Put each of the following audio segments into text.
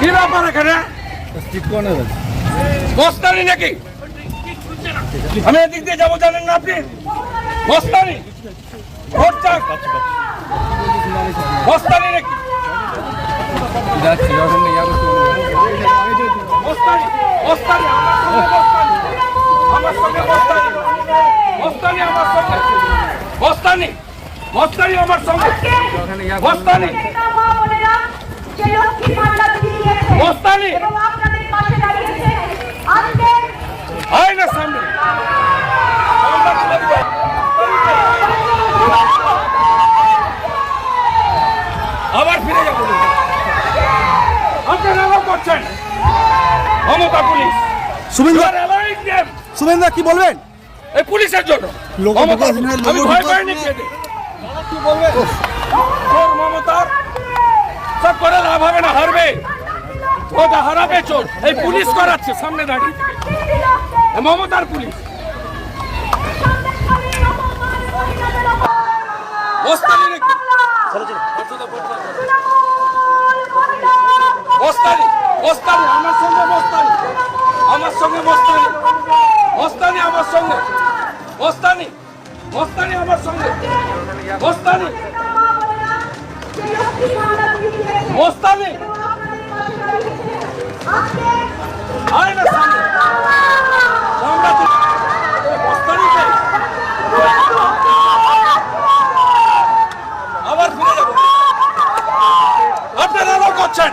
কি ব্যাপার এখানে? বস্তানি নাকি? আমি এদিক দিয়ে যাব, জানেন না আপনি? বস্তানি? বস্তানি নাকি? বস্তানি বস্তানি। আমার সঙ্গে বস্তানি। বস্তানি আমার সঙ্গে। বস্তানি বস্তানি আমার সঙ্গে। বস্তানি। বস্তানি হয় না সামনে। আবার ফিরে যাব। আপনারা আবার করছেন মমতা পুলিশ। শুভেন্দু শুভেন্দু কি বলবেন? এই পুলিশের জন্য। আমি লোক ভয় পাইনি মমতার সব করে লাভ হবে না হারবে। ওটা হারাবে চোর। এই পুলিশ করাচ্ছে, সামনে দাঁড়িয়ে। মমতার পুলিশ। আমার সঙ্গে বস্তানি আমার সঙ্গে বস্তানি বস্তানি আমার সঙ্গে। বস্তানি বস্তানি আমার সঙ্গে। বস্তানি আয় না সামনে আমরা তো বস্তানি চাই আবার ফিরে যাব আপনারা আবার করছেন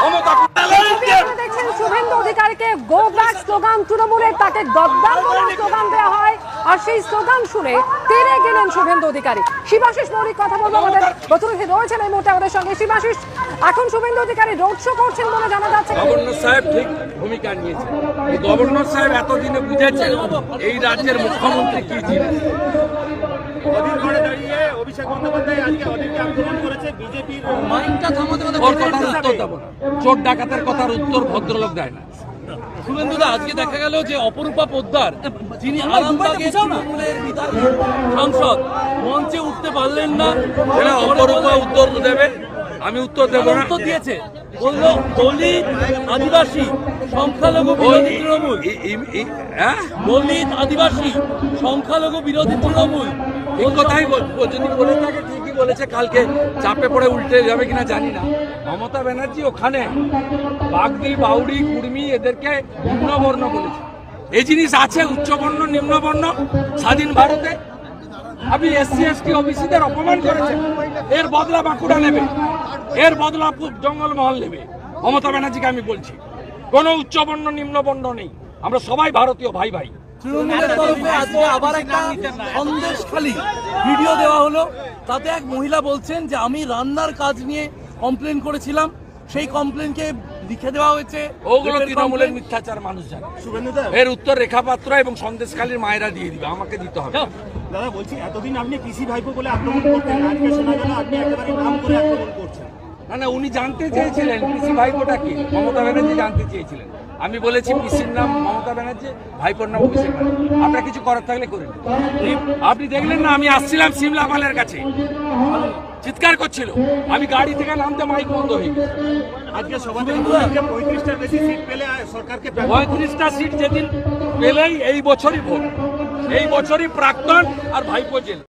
মমতা আপনারা দেখছেন শুভেন্দু অধিকারীকে গো ব্যাক স্লোগান তৃণমূলের তাকে গদ্দার বলার স্লোগান দেওয়া হয় আর সেই স্লোগান শুনে তেরে গেলেন শুভেন্দু অধিকারী। শিবাশিস মৌলিক কথা বলব আমাদের প্রতিনিধি রয়েছেন এই মুহূর্তে আমাদের সঙ্গে। শিবাশিস এখন শুভেন্দু অধিকারী রোড শো করছেন বলে জানা যাচ্ছে। গভর্নর সাহেব ঠিক ভূমিকা নিয়েছেন। গভর্নর সাহেব এতদিনে বুঝেছেন এই রাজ্যের মুখ্যমন্ত্রী কি জিনিস। দাঁড়িয়ে অভিষেক বন্দ্যোপাধ্যায় আজকে অধীরকে আক্রমণ করেছে বিজেপির ওর কথার উত্তর দেবো চোর ডাকাতের কথার উত্তর ভদ্রলোক দেয় না। শুভেন্দুদা আজকে দেখা গেল যে অপরূপা পোদ্দার যিনি আরামবাগের তৃণমূলের সাংসদ মঞ্চে উঠতে পারলেন না। অপরূপা উত্তর দেবে আমি উত্তর দেবো না। উত্তর দিয়েছে। বলল দলিত আদিবাসী সংখ্যালঘু বিরোধী তৃণমূল। হ্যাঁ? দলিত আদিবাসী সংখ্যালঘু বিরোধী তৃণমূল। কথাই বলব যদি বলে থাকে বলেছে কালকে? চাপে পড়ে উল্টে যাবে কিনা জানি না। মমতা ব্যানার্জি ওখানে বাগদি বাউরি কুর্মি এদেরকে নিম্নবর্ণ বলেছে। এই জিনিস আছে, উচ্চবর্ণ, নিম্নবর্ণ, স্বাধীন ভারতে। আপনি এসসি, এসটি, ওবিসিদের অপমান করেছেন এর বদলা বাঁকুড়া নেবে। এর বদলা জঙ্গলমহল নেবে। মমতা ব্যানার্জিকে আমি বলছি, কোনো উচ্চবর্ণ, নিম্নবর্ণ নেই। আমরা সবাই ভারতীয় ভাই ভাই তৃণমূলের তরফে আজকে আবার একটা সন্দেশ খালি ভিডিও দেওয়া হলো। তাতে এক মহিলা বলছেন যে আমি রান্নার কাজ নিয়ে কমপ্লেন করেছিলাম। সেই কমপ্লেনকে লিখে দেওয়া হয়েছে। ওগুলো তৃণমূলের মিথ্যাচার মানুষ জানে। এর উত্তর রেখাপাত্র এবং সন্দেশকালীর মায়েরা দিয়ে দিবে। আমাকে দিতে হবে। না। দাদা বলছি এতদিন আপনি পিসি ভাইপো বলে আক্রমণ করতেন আজকে শোনা গেল আপনি একেবারে নাম করে আক্রমণ করছেন। না না উনি জানতে চেয়েছিলেন। পিসি ভাইপোটা কি? মমতা ব্যানার্জি জানতে চেয়েছিলেন। আমি বলেছি পিসির নাম মমতা ব্যানার্জি ভাইপোর নাম অভিষেক আপনার কিছু করার থাকলে করে নিন। আপনি দেখলেন না আমি আসছিলাম সিমলা পালের কাছে। চিৎকার করছিল। আমি গাড়ি থেকে নামতে মাইক বন্ধ হয়ে গেছে। আজকে সভাতে পঁয়ত্রিশটার বেশি সিট পেলে সরকারকে পঁয়ত্রিশটা সিট যেদিন পেলেই এই বছরই ভোট। এই বছরই প্রাক্তন আর ভাইপো জেল।